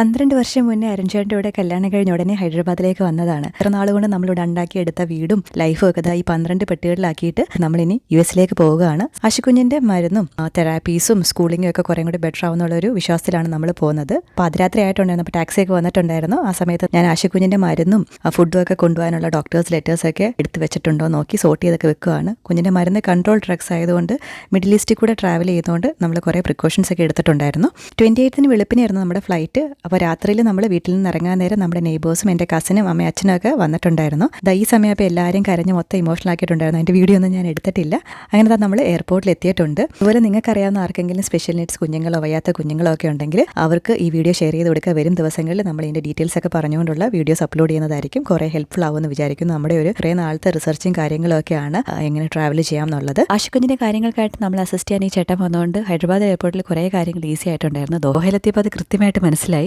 പന്ത്രണ്ട് വർഷം മുന്നേ അരുൺചേട്ടന്റെ ഇവിടെ കല്യാണം കഴിഞ്ഞ ഉടനെ ഹൈദരാബാദിലേക്ക് വന്നതാണ്. എത്ര നാളുകൊണ്ട് നമ്മളിവിടെ ഉണ്ടാക്കിയെടുത്ത വീടും ലൈഫും ഒക്കെ ഈ പന്ത്രണ്ട് പെട്ടികളിലാക്കിയിട്ട് നമ്മളിനി യു എസിലേക്ക് പോവുകയാണ്. ആശുകുഞ്ഞിന്റെ മരുന്നും തെറാപ്പീസും സ്കൂളിങ്ങും ഒക്കെ കുറേ കൂടി ബെറ്റർ ആവുന്നുള്ളൊരു വിശ്വാസത്തിലാണ് നമ്മൾ പോകുന്നത്. പാതിരാത്രി ആയിട്ടുണ്ടായിരുന്നു. അപ്പോൾ ടാക്സിയൊക്കെ വന്നിട്ടുണ്ടായിരുന്നു. ആ സമയത്ത് ഞാൻ ആശുകുഞ്ഞിന്റെ മരുന്നും ഫുഡും ഒക്കെ കൊണ്ടുപോകാനുള്ള ഡോക്ടേഴ്സ് ലെറ്റേഴ്സ് ഒക്കെ എടുത്ത് വെച്ചിട്ടുണ്ടോ നോക്കി സോർട്ട് ചെയ്തൊക്കെ വെക്കുകയാണ്. കുഞ്ഞിന്റെ മരുന്ന് കൺട്രോൾ ഡ്രഗ്സ് ആയതുകൊണ്ട് മിഡിൽ ഈസ്റ്റിൽ കൂടെ ട്രാവൽ ചെയ്തുകൊണ്ട് നമ്മൾ കുറേ പ്രിക്കോഷൻസ് ഒക്കെ എടുത്തിട്ടുണ്ടായിരുന്നു. ട്വന്റി എയ്ത്തിന് വെളുപ്പിനായിരുന്നു നമ്മുടെ ഫ്ലൈറ്റ് അപ്പോൾ രാത്രിയിൽ നമ്മൾ വീട്ടിൽ നിന്ന് ഇറങ്ങാൻ നേരം നമ്മുടെ നെയ്ബേഴ്സും എന്റെ കസിനും അമ്മയും അച്ഛനും ഒക്കെ വന്നിട്ടുണ്ടായിരുന്നു. ഈ സമയം അപ്പോൾ എല്ലാവരും കരഞ്ഞ് മൊത്തം ഇമോഷണൽ ആക്കിയിട്ടുണ്ടായിരുന്നു. അതിന്റെ വീഡിയോ ഒന്നും ഞാൻ എടുത്തിട്ടില്ല. അങ്ങനെ നമ്മൾ എയർപോർട്ടിൽ എത്തിയിട്ടുണ്ട്. അതുപോലെ നിങ്ങൾക്കറിയാവുന്ന ആർക്കെങ്കിലും സ്പെഷ്യൽ നീഡ്സ് കുഞ്ഞുങ്ങളോ വയ്യാത്ത കുഞ്ഞുങ്ങളോ ഒക്കെ ഉണ്ടെങ്കിൽ അവർക്ക് ഈ വീഡിയോ ഷെയർ ചെയ്ത് കൊടുക്കുക. വരും ദിവസങ്ങളിൽ നമ്മൾ ഇതിന്റെ ഡീറ്റെയിൽസ് ഒക്കെ പറഞ്ഞുകൊണ്ടുള്ള വീഡിയോസ് അപ്ലോഡ് ചെയ്യുന്നതായിരിക്കും. കുറേ ഹെൽപ്ഫുൾ ആവുമെന്ന് വിചാരിക്കുന്നു. നമ്മുടെ ഒരു കുറേ നാളത്തെ റിസർച്ചും കാര്യങ്ങളൊക്കെയാണ് എങ്ങനെ ട്രാവൽ ചെയ്യാം എന്നുള്ളത് ആശുക്കുഞ്ഞിന്റെ കാര്യങ്ങൾക്കായിട്ട് നമ്മൾ അസിസ്റ്റ് ചെയ്യാൻ ഈ ചേട്ടൻ വന്നുകൊണ്ട് ഹൈദരാബാദ് എയർപോർട്ടിൽ കുറേ കാര്യങ്ങൾ ഈസി ആയിട്ടുണ്ടായിരുന്നു. ദോഹയിലെത്തിയപ്പോൾ അത് കൃത്യമായിട്ട് മനസ്സിലായി.